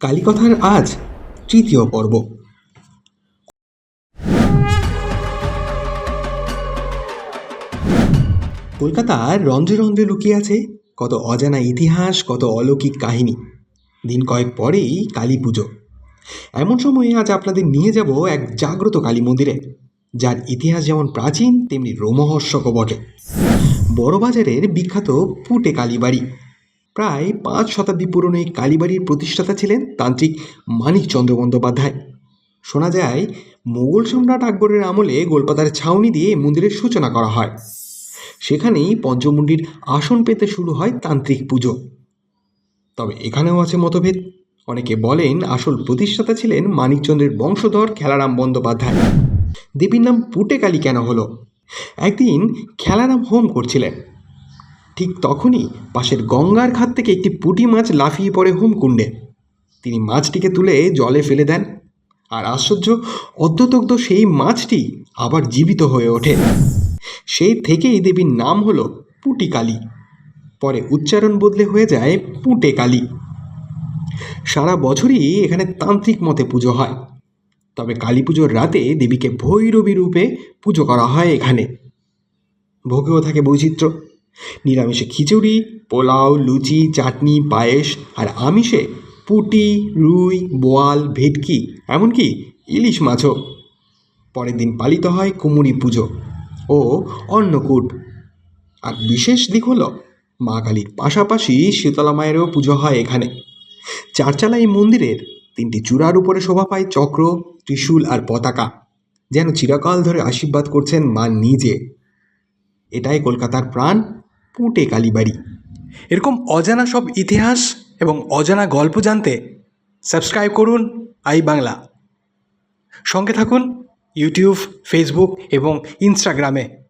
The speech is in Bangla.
কালীকথার আজ তৃতীয় পর্ব। কলকাতার রন্ধ্রে রন্ধ্রে লুকিয়ে আছে কত অজানা ইতিহাস, কত অলৌকিক কাহিনী। দিন কয়েক পরেই কালী পুজো। এমন সময়ে আজ আপনাদের নিয়ে যাব এক জাগ্রত কালী মন্দিরে, যার ইতিহাস যেমন প্রাচীন, তেমনি রোমহর্ষকও বটে। বড়বাজারের বিখ্যাত পুটে কালীবাড়ি। প্রায় পাঁচ শতাব্দী পুরনো এই কালীবাড়ির প্রতিষ্ঠাতা ছিলেন তান্ত্রিক মানিকচন্দ্র বন্দ্যোপাধ্যায়। শোনা যায়, মোগল সম্রাট আকবরের আমলে গোলপাতার ছাউনি দিয়ে মন্দিরের সূচনা করা হয়। সেখানেই পঞ্চমুণ্ডির আসন পেতে শুরু হয় তান্ত্রিক পুজো। তবে এখানেও আছে মতভেদ। অনেকে বলেন আসল প্রতিষ্ঠাতা ছিলেন মানিকচন্দ্রের বংশধর খেলারাম বন্দ্যোপাধ্যায়। দেবীর নাম পুটেকালী কেন হলো? একদিন খেলারাম হোম করছিলেন। ঠিক তখনই পাশের গঙ্গার খাত থেকে একটি পুঁটি মাছ লাফিয়ে পড়ে হোমকুণ্ডে। তিনি মাছটিকে তুলে জলে ফেলে দেন। আর আশ্চর্য অদ্যতগ্ধ সেই মাছটি আবার জীবিত হয়ে ওঠে। সেই থেকেই দেবীর নাম হলো পুটিকালী। পরে উচ্চারণ বদলে হয়ে যায় পুটে কালী সারা বছরই এখানে তান্ত্রিক মতে পুজো হয়। তবে কালী পুজোর রাতে দেবীকে ভৈরবী রূপে পুজো করা হয় এখানে। ভোগেও থাকে বৈচিত্র্য। নিরামিষে খিচুড়ি, পোলাও, লুচি, চাটনি, পায়েস আর আমিষে পুটি, রুই, বোয়াল, ভেটকি, এমনকি ইলিশ মাছও। পরের দিন পালিত হয় কুমুরি পুজো ও অন্নকূট। আর বিশেষ দিক হলো, মা কালীর পাশাপাশি শীতলা মায়েরও পুজো হয় এখানে। চারচালা এই মন্দিরের তিনটি চূড়ার উপরে শোভা পায় চক্র, ত্রিশূল আর পতাকা, যেন চিরকাল ধরে আশীর্বাদ করছেন মা নিজে। এটাই কলকাতার প্রাণ পুটে কালীবাড়ি এরকম অজানা সব ইতিহাস এবং অজানা গল্প জানতে সাবস্ক্রাইব করুন আই বাংলা। সঙ্গে থাকুন ইউটিউব, ফেসবুক এবং ইনস্টাগ্রামে।